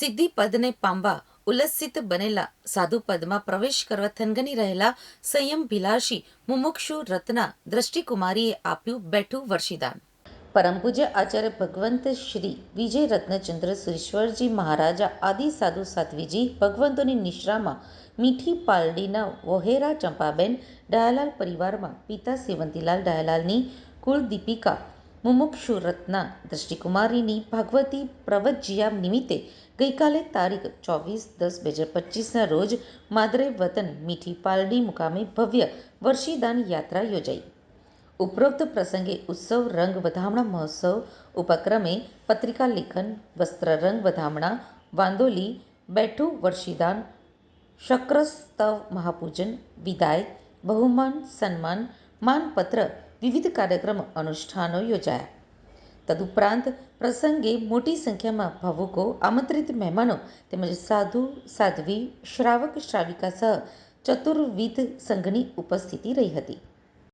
સિદ્ધિ પદને પામવા ઉલ્લસિત બનેલા સાધુ પદમાં પ્રવેશ કરવા થનગની રહેલા સંયમ ભિલાષી મુમુક્ષુ રત્ના દ્રષ્ટિકુમારીએ આપ્યું બેઠું વર્ષિદાન. પરમ પૂજ્ય આચાર્ય ભગવંત શ્રી વિજય રત્નચંદ્ર સુરેશ્વરજી મહારાજા આદિ સાધુ સાધ્વીજી ભગવંતોની નિશ્રામાં મીઠી પાલડીના વોહેરા ચંપાબેન, ડાયાલાલ પરિવારમાં પિતા સેવંતીલાલ ડાયાલાલની કુળદીપિકા મુમુક્ષુ રત્ના દ્રષ્ટિકુમારીની ભાગવતી પ્રવજ્યા નિમિત્તે ગઈકાલે તારીખ ચોવીસ દસ બે હજાર પચીસના રોજ માદરે વતન મીઠી પાલડી મુકામે ભવ્ય વર્ષીદાન યાત્રા યોજાઈ. ઉપરોક્ત પ્રસંગે ઉત્સવ, રંગ વધામણા મહોત્સવ, ઉપક્રમે પત્રિકા લેખન, વસ્ત્ર રંગ વધામણા, વાંદોલી, બેઠું વર્ષિદાન, શક્રસ્તવ મહાપૂજન, વિદાય, બહુમાન, સન્માન, માનપત્ર વિવિધ કાર્યક્રમ અનુષ્ઠાનો યોજાયા. તદુપરાંત પ્રસંગે મોટી સંખ્યામાં ભાવુકો, આમંત્રિત મહેમાનો તેમજ સાધુ, સાધ્વી, શ્રાવક, શ્રાવિકા સહ ચતુર્વિધ સંઘની ઉપસ્થિતિ રહી હતી.